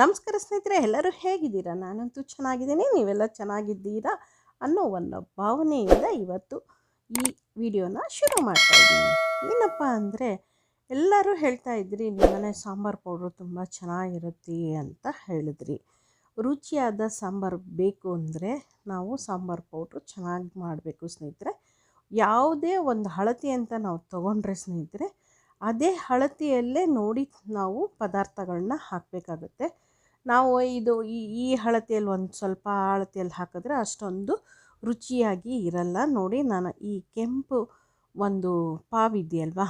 ನಮಸ್ಕಾರ ಸ್ನೇಹಿತರೆ, ಎಲ್ಲರೂ ಹೇಗಿದ್ದೀರಾ? ನಾನಂತೂ ಚೆನ್ನಾಗಿದ್ದೀನಿ, ನೀವೆಲ್ಲ ಚೆನ್ನಾಗಿದ್ದೀರಾ ಅನ್ನೋ ಒಂದು ಭಾವನೆಯಿಂದ ಇವತ್ತು ಈ ವಿಡಿಯೋನ ಶುರು ಮಾಡ್ತಾ ಇದ್ದೀನಿ. ಏನಪ್ಪ ಅಂದರೆ, ಎಲ್ಲರೂ ಹೇಳ್ತಾ ಇದ್ರಿ ನಿಮ್ಮನೆ ಸಾಂಬಾರು ಪೌಡ್ರು ತುಂಬ ಚೆನ್ನಾಗಿರುತ್ತೆ ಅಂತ ಹೇಳಿದ್ರಿ. ರುಚಿಯಾದ ಸಾಂಬಾರು ಬೇಕು ಅಂದರೆ ನಾವು ಸಾಂಬಾರು ಪೌಡ್ರು ಚೆನ್ನಾಗಿ ಮಾಡಬೇಕು ಸ್ನೇಹಿತರೆ. ಯಾವುದೇ ಒಂದು ಹಳತಿ ಅಂತ ನಾವು ತೊಗೊಂಡ್ರೆ ಸ್ನೇಹಿತರೆ, ಅದೇ ಹಳತಿಯಲ್ಲೇ ನೋಡಿ ನಾವು ಪದಾರ್ಥಗಳನ್ನ ಹಾಕಬೇಕಾಗುತ್ತೆ. ನಾವು ಇದು ಈ ಈ ಅಳತೆಯಲ್ಲಿ ಒಂದು ಸ್ವಲ್ಪ ಅಳತೆಯಲ್ಲಿ ಹಾಕಿದ್ರೆ ಅಷ್ಟೊಂದು ರುಚಿಯಾಗಿ ಇರಲ್ಲ. ನೋಡಿ ನಾನು ಈ ಕೆಂಪು ಒಂದು ಪಾವಿದೆಯಲ್ವಾ?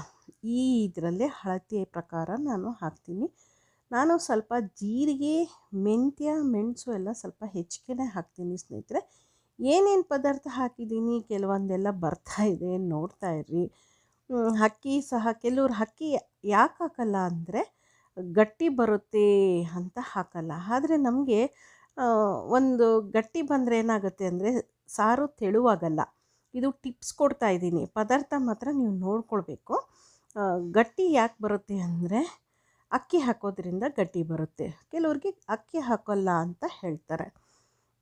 ಈ ಇದರಲ್ಲೇ ಅಳತೆ ಪ್ರಕಾರ ನಾನು ಹಾಕ್ತೀನಿ. ನಾನು ಸ್ವಲ್ಪ ಜೀರಿಗೆ, ಮೆಂತ್ಯ, ಮೆಣಸು ಎಲ್ಲ ಸ್ವಲ್ಪ ಹೆಚ್ಚಿಗೆನೇ ಹಾಕ್ತೀನಿ ಸ್ನೇಹಿತರೆ. ಏನೇನು ಪದಾರ್ಥ ಹಾಕಿದ್ದೀನಿ? ಕೆಲವೊಂದೆಲ್ಲ ಬರ್ತಾ ಇದೆ, ನೋಡ್ತಾ ಇರ್ರಿ. ಅಕ್ಕಿ ಸಹ ಕೆಲವ್ರು ಅಕ್ಕಿ ಯಾಕೆ ಹಾಕಲ್ಲ ಅಂದರೆ ಗಟ್ಟಿ ಬರುತ್ತೆ ಅಂತ ಹಾಕಲ್ಲ. ಆದರೆ ನಮಗೆ ಒಂದು ಗಟ್ಟಿ ಬಂದರೆ ಏನಾಗುತ್ತೆ ಅಂದರೆ ಸಾರು ತೆಳುವಾಗಲ್ಲ. ಇದು ಟಿಪ್ಸ್ ಕೊಡ್ತಾ ಇದ್ದೀನಿ. ಪದಾರ್ಥ ಮಾತ್ರ ನೀವು ನೋಡ್ಕೊಳ್ಬೇಕು. ಗಟ್ಟಿ ಯಾಕೆ ಬರುತ್ತೆ ಅಂದರೆ ಅಕ್ಕಿ ಹಾಕೋದ್ರಿಂದ ಗಟ್ಟಿ ಬರುತ್ತೆ. ಕೆಲವ್ರಿಗೆ ಅಕ್ಕಿ ಹಾಕೋಲ್ಲ ಅಂತ ಹೇಳ್ತಾರೆ.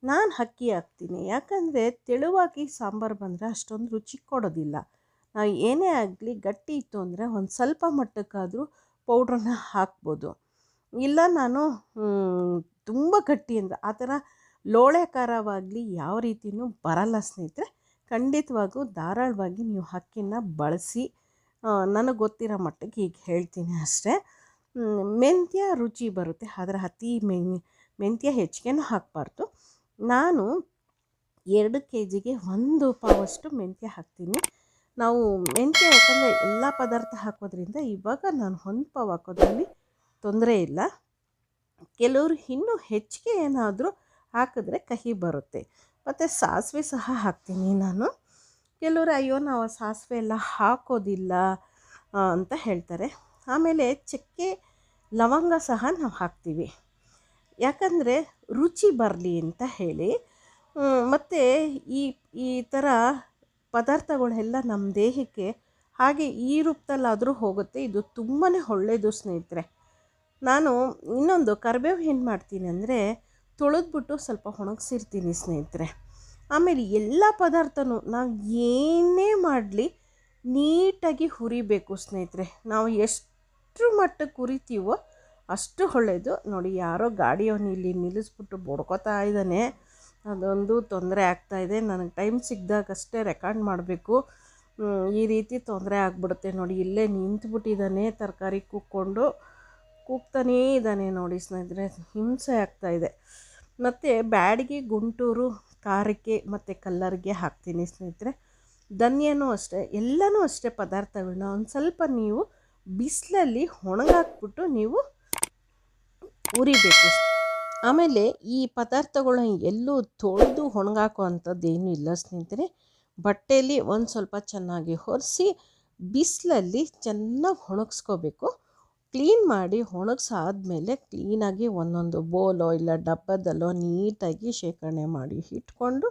ನಾನು ಅಕ್ಕಿ ಹಾಕ್ತೀನಿ. ಯಾಕಂದರೆ ತೆಳುವಾಗಿ ಸಾಂಬಾರು ಬಂದರೆ ಅಷ್ಟೊಂದು ರುಚಿ ಕೊಡೋದಿಲ್ಲ. ನಾವು ಏನೇ ಆಗಲಿ ಗಟ್ಟಿ ಇತ್ತು ಅಂದರೆ ಒಂದು ಸ್ವಲ್ಪ ಮಟ್ಟಕ್ಕಾದರೂ ಪೌಡ್ರನ್ನ ಹಾಕ್ಬೋದು. ಇಲ್ಲ ನಾನು ತುಂಬ ಗಟ್ಟಿ ಅಂದರೆ ಆ ಥರ ಲೋಳೆಕಾರವಾಗಲಿ ಯಾವ ರೀತಿಯೂ ಬರಲ್ಲ ಸ್ನೇಹಿತರೆ. ಖಂಡಿತವಾಗೂ ಧಾರಾಳವಾಗಿ ನೀವು ಹಕ್ಕಿನ ಬಳಸಿ ನನಗೆ ಗೊತ್ತಿರೋ ಮಟ್ಟಿಗೆ ಈಗ ಹೇಳ್ತೀನಿ ಅಷ್ಟೇ. ಮೆಂತ್ಯ ರುಚಿ ಬರುತ್ತೆ, ಆದರೆ ಅತಿ ಮೆನ್, ಮೆಂತ್ಯ ಹೆಚ್ಚಿಗೆನೂ ಹಾಕಬಾರ್ದು. ನಾನು ಎರಡು ಕೆ ಜಿಗೆ ಒಂದು ಪಾವಷ್ಟು ಮೆಂತ್ಯ ಹಾಕ್ತೀನಿ. ನಾವು ಮೆಂತ್ಯ ಯಾಕಂದರೆ ಎಲ್ಲ ಪದಾರ್ಥ ಹಾಕೋದ್ರಿಂದ ಇವಾಗ ನಾನು ಹೊಂದ್ಪಾವ್ ಪಾವು ಹಾಕೋದ್ರಲ್ಲಿ ತೊಂದರೆ ಇಲ್ಲ. ಕೆಲವರು ಇನ್ನೂ ಹೆಚ್ಚಿಗೆ ಏನಾದರೂ ಹಾಕಿದ್ರೆ ಕಹಿ ಬರುತ್ತೆ. ಮತ್ತು ಸಾಸಿವೆ ಸಹ ಹಾಕ್ತೀನಿ ನಾನು. ಕೆಲವರು ಅಯ್ಯೋ ನಾವು ಸಾಸಿವೆ ಎಲ್ಲ ಹಾಕೋದಿಲ್ಲ ಅಂತ ಹೇಳ್ತಾರೆ. ಆಮೇಲೆ ಚಕ್ಕೆ, ಲವಂಗ ಸಹ ನಾವು ಹಾಕ್ತೀವಿ. ಯಾಕಂದರೆ ರುಚಿ ಬರಲಿ ಅಂತ ಹೇಳಿ ಮತ್ತು ಈ ಈ ಥರ ಪದಾರ್ಥಗಳೆಲ್ಲ ನಮ್ಮ ದೇಹಕ್ಕೆ ಹಾಗೆ ಈ ರೂಪದಲ್ಲಾದರೂ ಹೋಗುತ್ತೆ. ಇದು ತುಂಬಾ ಒಳ್ಳೆಯದು ಸ್ನೇಹಿತರೆ. ನಾನು ಇನ್ನೊಂದು ಕರಿಬೇವು ಏನು ಮಾಡ್ತೀನಿ ಅಂದರೆ ತೊಳೆದ್ಬಿಟ್ಟು ಸ್ವಲ್ಪ ಒಣಗಿಸಿರ್ತೀನಿ ಸ್ನೇಹಿತರೆ. ಆಮೇಲೆ ಎಲ್ಲ ಪದಾರ್ಥನೂ ನಾವು ಏನೇ ಮಾಡಲಿ ನೀಟಾಗಿ ಹುರಿಬೇಕು ಸ್ನೇಹಿತರೆ. ನಾವು ಎಷ್ಟು ಮಟ್ಟಕ್ಕೆ ಹುರಿತೀವೋ ಅಷ್ಟು ಒಳ್ಳೆಯದು ನೋಡಿ, ಯಾರೋ ಗಾಡಿಯವನು ಇಲ್ಲಿ ನಿಲ್ಲಿಸ್ಬಿಟ್ಟು ಬಡ್ಕೋತಾ ಇದ್ದಾನೆ. ಅದೊಂದು ತೊಂದರೆ ಆಗ್ತಾಯಿದೆ ನನಗೆ ಟೈಮ್ ಸಿಕ್ಕಿದಾಗಷ್ಟೇ ರೆಕಾರ್ಡ್ ಮಾಡಬೇಕು. ಈ ರೀತಿ ತೊಂದರೆ ಆಗ್ಬಿಡುತ್ತೆ ನೋಡಿ. ಇಲ್ಲೇ ನಿಂತುಬಿಟ್ಟಿದ್ದಾನೆ, ತರಕಾರಿ ಕೂಕ್ಕೊಂಡು ಕೂಗ್ತಾನೇ ಇದ್ದಾನೆ ನೋಡಿ ಸ್ನೇಹಿತರೆ. ಹಿಂಸೆ ಆಗ್ತಾಯಿದೆ ಮತ್ತು ಬ್ಯಾಡಿಗೆ ಗುಂಟೂರು ಖಾರಕ್ಕೆ ಮತ್ತು ಕಲ್ಲರ್ಗೆ ಹಾಕ್ತೀನಿ ಸ್ನೇಹಿತರೆ. ಧನ್ಯನೂ ಅಷ್ಟೇ, ಎಲ್ಲನೂ ಅಷ್ಟೇ ಪದಾರ್ಥಗಳನ್ನ ಒಂದು ಸ್ವಲ್ಪ ನೀವು ಬಿಸಿಲಲ್ಲಿ ಒಣಗಾಕ್ಬಿಟ್ಟು ನೀವು ಉರಿಬೇಕು. ಆಮೇಲೆ ಈ ಪದಾರ್ಥಗಳನ್ನ ಎಲ್ಲೂ ತೊಳೆದು ಒಣಗಾಕೋ ಅಂಥದ್ದು ಏನೂ ಇಲ್ಲ ಸ್ನೇಹಿತರೆ. ಬಟ್ಟೆಯಲ್ಲಿ ಒಂದು ಸ್ವಲ್ಪ ಚೆನ್ನಾಗಿ ಹೊರಿಸಿ ಬಿಸಿಲಲ್ಲಿ ಚೆನ್ನಾಗಿ ಒಣಗಿಸ್ಕೋಬೇಕು. ಕ್ಲೀನ್ ಮಾಡಿ ಒಣಗಿಸಾದ್ಮೇಲೆ ಕ್ಲೀನಾಗಿ ಒಂದೊಂದು ಬೋಲೋ ಇಲ್ಲ ಡಬ್ಬದಲ್ಲೋ ನೀಟಾಗಿ ಶೇಖರಣೆ ಮಾಡಿ ಇಟ್ಕೊಂಡು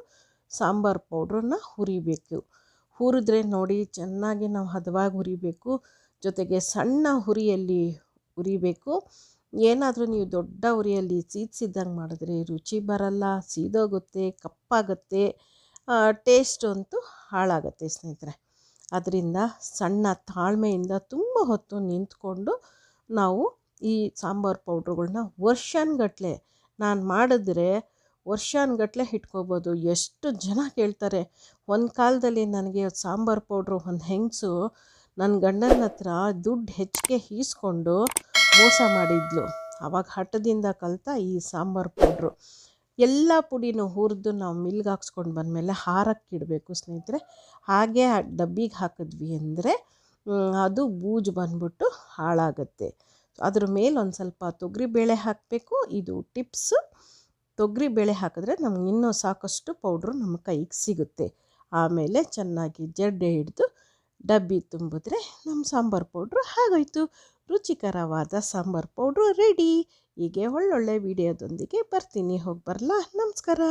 ಸಾಂಬಾರು ಪೌಡ್ರನ್ನ ಹುರಿಬೇಕು. ಹುರಿದ್ರೆ ನೋಡಿ ಚೆನ್ನಾಗಿ ನಾವು ಹದವಾಗಿ ಹುರಿಬೇಕು. ಜೊತೆಗೆ ಸಣ್ಣ ಹುರಿಯಲ್ಲಿ ಹುರಿಬೇಕು. ಏನಾದರೂ ನೀವು ದೊಡ್ಡ ಉರಿಯಲ್ಲಿ ಸೀದ್ಸಿದ್ದಂಗೆ ಮಾಡಿದ್ರೆ ರುಚಿ ಬರಲ್ಲ, ಸೀದೋಗುತ್ತೆ, ಕಪ್ಪಾಗುತ್ತೆ ಟೇಸ್ಟ್ ಅಂತೂ ಹಾಳಾಗುತ್ತೆ ಸ್ನೇಹಿತರೆ. ಅದರಿಂದ ಸಣ್ಣ ತಾಳ್ಮೆಯಿಂದ ತುಂಬ ಹೊತ್ತು ನಿಂತ್ಕೊಂಡು ನಾವು ಈ ಸಾಂಬಾರು ಪೌಡ್ರುಗಳನ್ನ ವರ್ಷಾನುಗಟ್ಲೆ ನಾನು ಮಾಡಿದ್ರೆ ವರ್ಷಾನುಗಟ್ಲೆ ಇಟ್ಕೋಬೋದು ಎಷ್ಟು ಜನ ಕೇಳ್ತಾರೆ, ಒಂದು ಕಾಲದಲ್ಲಿ ನನಗೆ ಸಾಂಬಾರು ಪೌಡ್ರು ಒಂದು ಹೆಂಗಸು? ನನ್ನ ಗಂಡನ ಹತ್ರ ದುಡ್ಡು ಹೆಚ್ಚಿಗೆ ಈಸ್ಕೊಂಡು ಮೋಸ ಮಾಡಿದ್ಲು. ಆವಾಗ ಹಠದಿಂದ ಕಲಿತ ಈ ಸಾಂಬಾರು ಪೌಡ್ರು. ಎಲ್ಲ ಪುಡಿನೂ ಹುರಿದು ನಾವು ಮಿಲ್ಗೆ ಹಾಕ್ಸ್ಕೊಂಡು ಬಂದಮೇಲೆ ಹಾರಕ್ಕೆ ಇಡಬೇಕು ಸ್ನೇಹಿತರೆ. ಹಾಗೆ ಡಬ್ಬಿಗೆ ಹಾಕಿದ್ವಿ ಅಂದರೆ ಅದು ಬೂಜು ಬಂದ್ಬಿಟ್ಟು ಹಾಳಾಗುತ್ತೆ. ಅದ್ರ ಮೇಲೆ ಒಂದು ಸ್ವಲ್ಪ ತೊಗರಿಬೇಳೆ ಹಾಕಬೇಕು. ಇದು ಟಿಪ್ಸು. ತೊಗರಿಬೇಳೆ ಹಾಕಿದ್ರೆ ನಮ್ಗೆ ಇನ್ನೂ ಸಾಕಷ್ಟು ಪೌಡ್ರು ನಮ್ಮ ಕೈಗೆ ಸಿಗುತ್ತೆ. ಆಮೇಲೆ ಚೆನ್ನಾಗಿ ಜಡ್ಡೆ ಹಿಡಿದು ಡಬ್ಬಿ ತುಂಬಿದ್ರೆ ನಮ್ಮ ಸಾಂಬಾರು ಪೌಡ್ರು ಆಗೋಯ್ತು ರುಚಿಕರವಾದ ಸಾಂಬಾರು ಪೌಡ್ರು ರೆಡಿ. ಹೀಗೆ ಒಳ್ಳೊಳ್ಳೆ ವಿಡಿಯೋದೊಂದಿಗೆ ಬರ್ತೀನಿ. ಹೋಗಿ ಬರಲಾ. ನಮಸ್ಕಾರ.